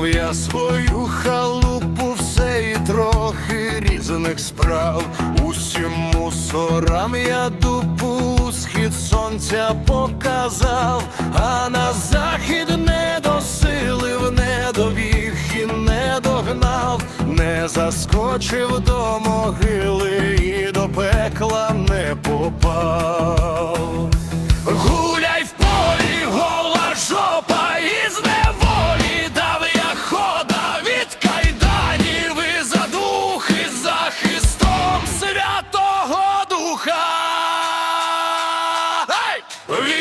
Покинув я свою халупу, все і трохи різних справ. Усім мусорам я дупу, схід сонця показав, а на захід не досилив, не добіг і не догнав, не заскочив до могили і до пекла не попав. Leave!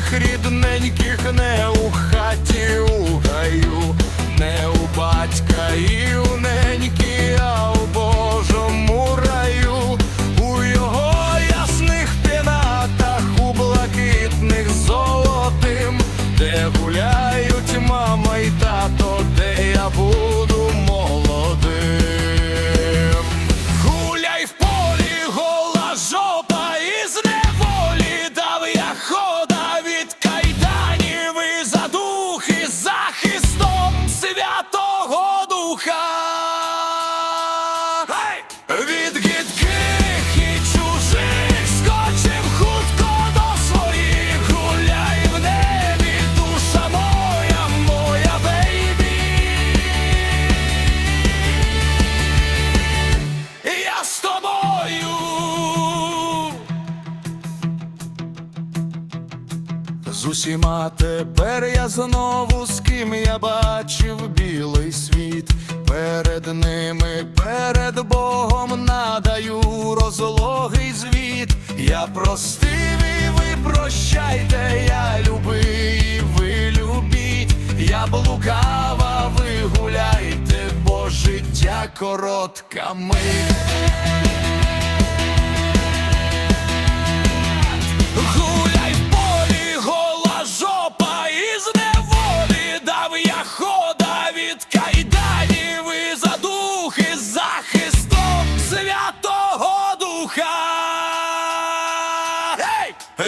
Своїх рідненьких не у хаті у гаю, не у батька і у неньки, а у усіма тепер я знову з ким я бачив білий світ. Перед ними, перед Богом надаю розлогий звіт. Я простив і ви прощайте, я любив, і ви любіть. Я блукава, ви гуляйте, бо життя коротка мить.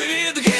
Vivido que